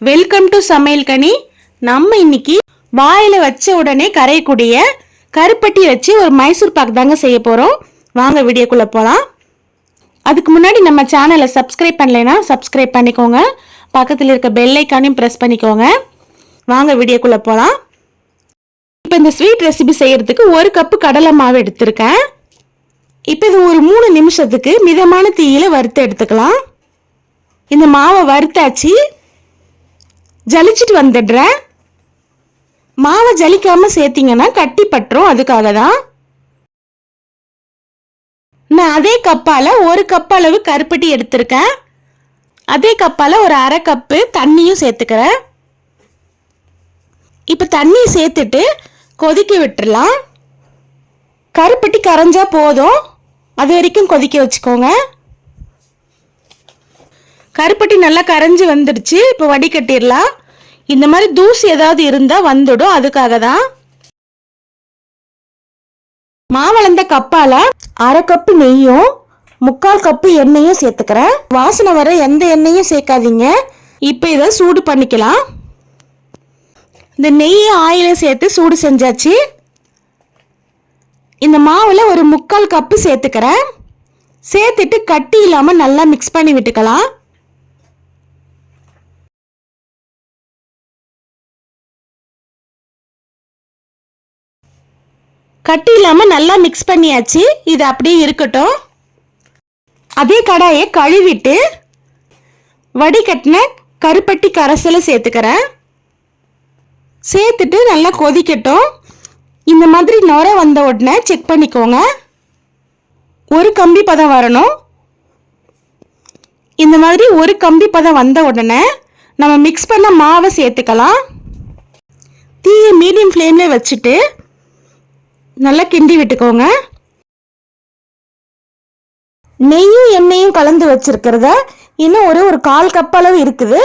Welcome to சமையல் கனி. நம்ம இன்னைக்கு வாயில் வச்ச உடனே கரையக்கூடிய கருப்பட்டி வச்சு ஒரு மைசூர் பாக் தாங்க செய்ய போகிறோம் வாங்க வீடியோக்குள்ளே போகலாம் அதுக்கு முன்னாடி நம்ம சேனலை சப்ஸ்கிரைப் பண்ணலைன்னா சப்ஸ்கிரைப் பண்ணிக்கோங்க. பக்கத்தில் இருக்க பெல்லைக்கானையும் ப்ரெஸ் பண்ணிக்கோங்க. வாங்க வீடியோக்குள்ளே போகலாம் இப்போ இந்த ஸ்வீட் ரெசிபி செய்கிறதுக்கு ஒரு கப்பு கடலை மாவு எடுத்திருக்கேன். இப்போ இது ஒரு மூணு நிமிஷத்துக்கு மிதமான தீயில் வறுத்து எடுத்துக்கலாம். இந்த மாவை வறுத்தாச்சு. ஜலிச்சிட்டு வந்துடுறேன் மாவை ஜலிக்காம சேர்த்தீங்கன்னா கட்டி பட்டுரும் அதுக்காக தான். நான் அதே கப்பால ஒரு கப் அளவு கருப்பட்டி எடுத்திருக்கேன். அதே கப்பால ஒரு அரை கப்பு தண்ணியும் சேர்த்துக்கிறேன். இப்போ தண்ணி சேர்த்துட்டு கொதிக்க விட்டுறலாம். கருப்பட்டி கரைஞ்சா போதும். அது வரைக்கும் கொதிக்க வச்சுக்கோங்க. கருப்பட்டி நல்லா கரைஞ்சி வந்துடுச்சு. இப்போ வடிகட்டிடலாம். இந்த மாதிரி தூசி ஏதாவது இருந்தால் வந்துடும். அதுக்காக தான் மாவளந்த கப்பால அரை கப்பு நெய்யும் முக்கால் கப்பு எண்ணெயும் சேர்த்துக்கிறேன் வாசனை வர எந்த எண்ணெயும் சேர்க்காதீங்க. இப்போ இதை சூடு பண்ணிக்கலாம். இந்த நெய் ஆயிலும் சேர்த்து சூடு செஞ்சாச்சு. இந்த மாவில் ஒரு முக்கால் கப்பு சேர்த்துக்கிறேன். சேர்த்துட்டு கட்டி இல்லாமல் நல்லா மிக்ஸ் பண்ணி விட்டுக்கலாம். கட்டி இல்லாமல் நல்லா மிக்ஸ் பண்ணியாச்சு. இது அப்படியே இருக்கட்டும். அதே கடாயை கழுவிட்டு வடிகட்டின கருப்பட்டி கரைசலை சேர்த்துக்கிறேன். சேர்த்துட்டு நல்லா கொதிக்கட்டும். இந்த மாதிரி நுர வந்த உடனே செக் பண்ணிக்கோங்க. ஒரு கம்பி பதம் வரணும். இந்த மாதிரி ஒரு கம்பி பதம் வந்த உடனே நம்ம மிக்ஸ் பண்ண மாவை சேர்த்துக்கலாம். தீயை மீடியம் ஃப்ளேமில் வச்சுட்டு நல்லா கிண்டி விட்டுக்கோங்க. நெய்யும் எண்ணெயும் கலந்து வச்சிருக்கிறத இன்னும் ஒரு ஒரு கால் கப் அளவு இருக்குது.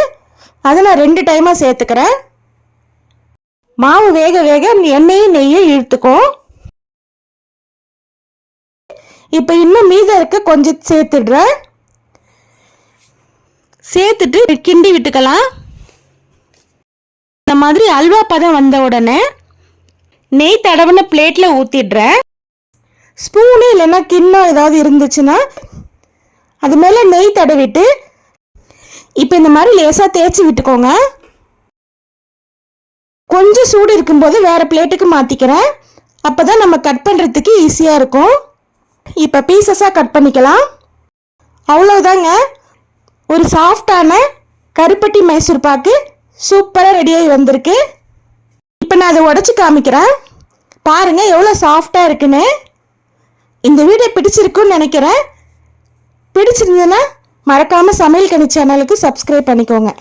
அதை நான் ரெண்டு டைமாக சேர்த்துக்கிறேன். மாவு வேக வேக எண்ணெயும் நெய்யும் இழுத்துக்கும் இப்போ இன்னும் மீதம் இருக்க கொஞ்சம் சேர்த்துடுறேன். சேர்த்துட்டு கிண்டி விட்டுக்கலாம். இந்த மாதிரி அல்வா பதம் வந்த உடனே நெய் தடவின பிளேட்டில் ஊற்றிடுறேன் ஸ்பூனு இல்லைன்னா கிண்ணம் ஏதாவது இருந்துச்சுன்னா அது மேலே நெய் தடவிட்டு இப்போ இந்த மாதிரி லேசாக தேய்ச்சி விட்டுக்கோங்க. கொஞ்சம் சூடு இருக்கும்போது வேறு பிளேட்டுக்கு மாற்றிக்கிறேன் அப்போ தான் நம்ம கட் பண்ணுறதுக்கு ஈஸியாக இருக்கும். இப்போ பீசஸாக கட் பண்ணிக்கலாம். அவ்வளோதாங்க ஒரு சாஃப்டான கருப்பட்டி மைசூர் பாக்கு சூப்பராக ரெடியாகி வந்திருக்கு. இப்போ நான் அதை உடச்சி காமிக்கிறேன். பாருங்கள் எவ்வளோ சாஃப்டாக இருக்குன்னு. இந்த வீடியோ பிடிச்சிருக்குன்னு நினைக்கிறேன். பிடிச்சிருந்ததுன்னா மறக்காமல் சமையல் கணி சேனலுக்கு சப்ஸ்கிரைப் பண்ணிக்கோங்க.